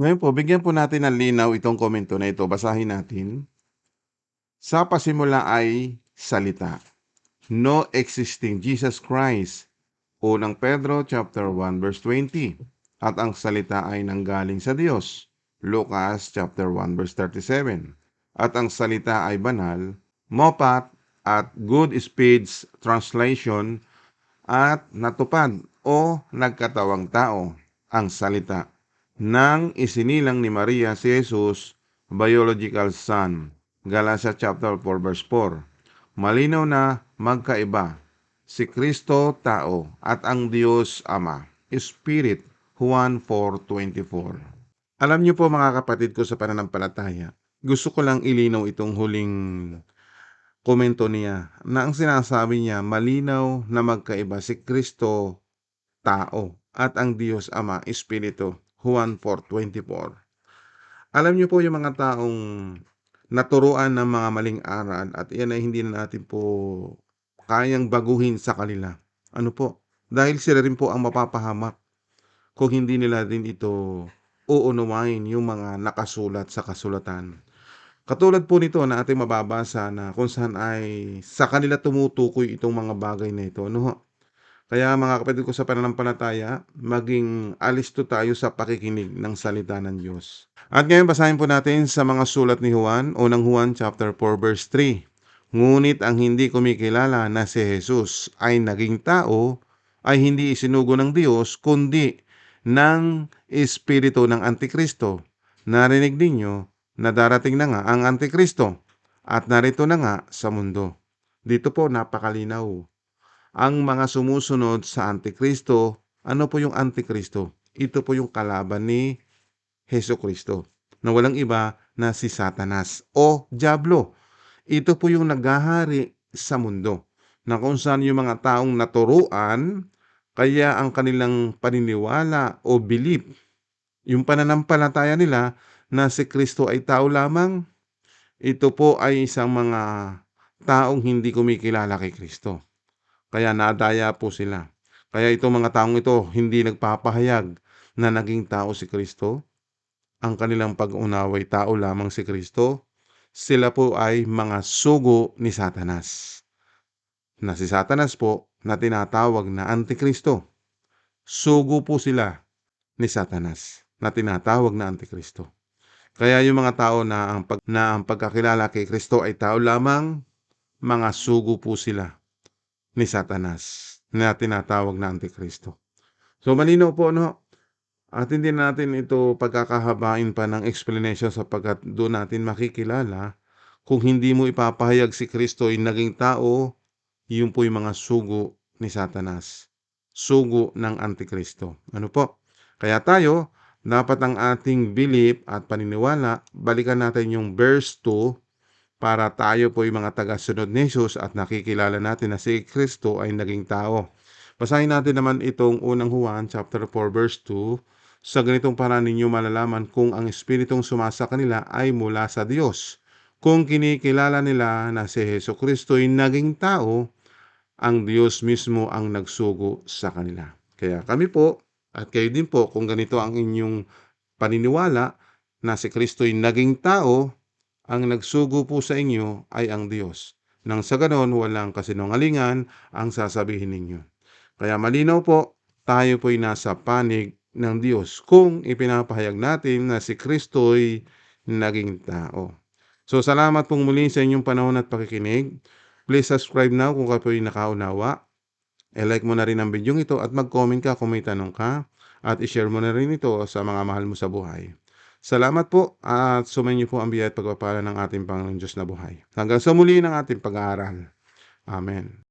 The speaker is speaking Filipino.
Ngayon po, bigyan po natin ng linaw itong komento na ito. Basahin natin. Sa pasimula ay salita. No existing Jesus Christ. Unang Pedro chapter 1 verse 20. At ang salita ay nanggaling sa Diyos. Lucas chapter 1 verse 37. At ang salita ay banal. Mopat at Good Speech Translation at natupad o nagkatawang tao ang salita nang isinilang ni Maria si Jesus, biological son. Galatia chapter 4 verse 4. Malinaw na magkaiba si Kristo tao at ang Diyos Ama, Spirit, Juan 4.24. Alam niyo po mga kapatid ko sa pananampalataya, gusto ko lang ilinaw itong huling komento niya na ang sinasabi niya malinaw na magkaiba si Kristo tao at ang Diyos Ama, Espiritu, Juan 4.24. Alam niyo po yung mga taong naturuan ng mga maling aral at yan ay hindi na natin po kayang baguhin sa kanila. Ano po? Dahil sila rin po ang mapapahamak kung hindi nila din ito uunawain yung mga nakasulat sa kasulatan. Katulad po nito na ating mababasa na kung saan ay sa kanila tumutukoy itong mga bagay na ito. Ano ho? Kaya mga kapatid ko sa pananampalataya, maging alisto tayo sa pakikinig ng salita ng Diyos. At ngayon basahin po natin sa mga sulat ni Juan, unang Juan chapter 4 verse 3. Ngunit ang hindi kumikilala na si Jesus ay naging tao ay hindi isinugo ng Diyos kundi ng espiritu ng Antikristo. Narinig ninyo na darating na nga ang Antikristo at narito na nga sa mundo. Dito po napakalinaw ang mga sumusunod sa Antikristo, ano po yung Antikristo? Ito po yung kalaban ni Heso Kristo na walang iba na si Satanas o Diablo. Ito po yung naghahari sa mundo na kung saan yung mga taong naturuan kaya ang kanilang paniniwala o belief, yung pananampalataya nila na si Kristo ay tao lamang, ito po ay isang mga taong hindi kumikilala kay Kristo. Kaya nadaya po sila. Kaya itong mga taong ito hindi nagpapahayag na naging tao si Kristo. Ang kanilang pag-unaway tao lamang si Kristo. Sila po ay mga sugo ni Satanas. Na si Satanas po na tinatawag na Antikristo. Sugo po sila ni Satanas na tinatawag na Antikristo. Kaya yung mga tao na ang, pag, na ang pagkakilala kay Kristo ay tao lamang, mga sugo po sila ni Satanas na tinatawag na Antikristo. So malinaw po no, at hindi natin ito pagkakahabain pa ng explanation sapagkat doon natin makikilala kung hindi mo ipapahayag si Kristo ay naging tao, yun po yung mga sugo ni Satanas. Sugo ng Antikristo. Ano po? Kaya tayo, dapat ang ating belief at paniniwala, balikan natin yung verse 2 para tayo po yung mga tagasunod ni Jesus at nakikilala natin na si Kristo ay naging tao. Basahin natin naman itong unang Juan chapter 4 verse 2. Sa ganitong paraan ninyo malalaman kung ang espiritong sumasa kanila ay mula sa Diyos. Kung kinikilala nila na si Heso Kristo ay naging tao, ang Diyos mismo ang nagsugo sa kanila. Kaya kami po, at kayo din po, kung ganito ang inyong paniniwala na si Kristo ay naging tao, ang nagsugo po sa inyo ay ang Diyos. Nang sa ganon, walang kasinungalingan ang sasabihin ninyo. Kaya malinaw po, tayo po'y nasa panig ng Diyos kung ipinapahayag natin na si Kristo ay naging tao. So salamat pong muli sa inyong panahon at pakikinig. Please subscribe now kung kayo po'y nakaunawa. I-like mo na rin ang video ito at mag-comment ka kung may tanong ka at i-share mo na rin ito sa mga mahal mo sa buhay. Salamat po at sumayin niyo po ang biyaya at pagpapala ng ating Panginoon Diyos na buhay. Hanggang sa muli ng ating pag-aaral. Amen.